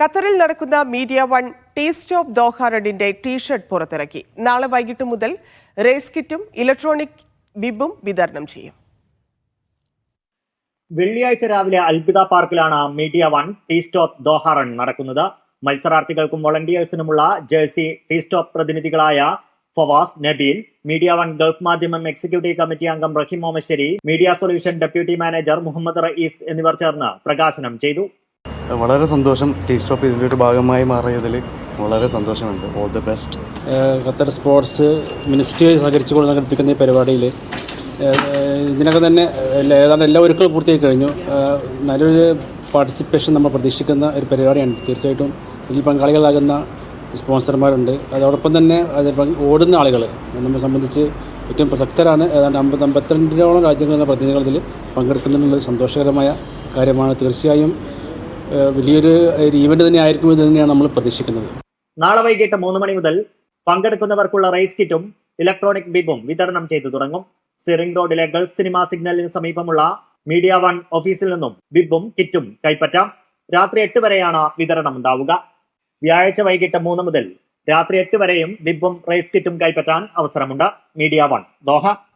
ഖത്തറിൽ നടക്കുന്ന media one taste of Doha റണ്ണിന്റെ t shirt പുറത്തിറക്കി. നാളെ വൈകിട്ട് മുതൽ റേസ് കിറ്റും ഇലക്ട്രോണിക് ബിബും വിതരണം ചെയ്യും. വെള്ളിയാഴ്ച രാവിലെ Al Bidda പാർക്കിലാണ് media one taste of Doha run നടക്കുന്നത്. മത്സരാർത്ഥികൾക്കും വോളണ്ടിയേഴ്സിനുമുള്ള jersey tea stop പ്രതിനിധികളായ Fawaz Nabeel media one gulf Madhyamam executive committee അംഗം Raheem Momassery media solution deputy manager Muhammad Rayees എന്നിവർ ചേർന്ന് പ്രകാശനം ചെയ്തു. വളരെ സന്തോഷം. ടീ സ്റ്റോപ്പ് ഇതിന്റെ ഒരു ഭാഗമായി മാറിയതിൽ വളരെ സന്തോഷമുണ്ട്. All the best Qatar sports ministry സഹകരിച്ചുകൊണ്ട് സംഘടിപ്പിക്കുന്ന ഈ പരിപാടിയിൽ ഇതിനകം തന്നെ ഏതാണ്ട് എല്ലാ ഒരുക്കളും പൂർത്തിയായി കഴിഞ്ഞു. നല്ലൊരു പാർട്ടിസിപ്പേഷൻ നമ്മൾ പ്രതീക്ഷിക്കുന്ന ഒരു പരിപാടിയാണ്. തീർച്ചയായിട്ടും ഇതിൽ പങ്കാളികളാകുന്ന സ്പോൺസർമാരുണ്ട്. അതോടൊപ്പം തന്നെ അതിൽ ഓടുന്ന ആളുകൾ നമ്മെ സംബന്ധിച്ച് ഏറ്റവും പ്രസക്തരാണ്. ഏതാണ്ട് അമ്പത് അമ്പത്തിരണ്ടിനോളം രാജ്യങ്ങളിലെ പ്രതിനിധികൾ ഇതിൽ പങ്കെടുക്കുന്നുള്ളത് സന്തോഷകരമായ കാര്യമാണ്. തീർച്ചയായും വലിയൊരു ഈവന്റ് തന്നെ ആയിരിക്കും എന്ന് തന്നെയാണ് നമ്മൾ പ്രതീക്ഷിക്കുന്നത്. നാളെ വൈകിട്ട് മൂന്ന് മണി മുതൽ പങ്കെടുക്കുന്നവർക്കുള്ള റൈസ് കിറ്റും ഇലക്ട്രോണിക് ബിബും വിതരണം ചെയ്തു തുടങ്ങും. സിറിംഗ് റോഡിലെ ഗൾഫ് സിനിമാ സിഗ്നലിന് സമീപമുള്ള മീഡിയ വൺ ഓഫീസിൽ നിന്നും ബിബും കിറ്റും കൈപ്പറ്റാം. രാത്രി എട്ട് വരെയാണ് വിതരണം ഉണ്ടാവുക. വ്യാഴാഴ്ച വൈകിട്ട് മൂന്ന് മുതൽ രാത്രി എട്ട് വരെയും ബിബും റൈസ് കിറ്റും കൈപ്പറ്റാൻ അവസരമുണ്ട്. Media one Doha.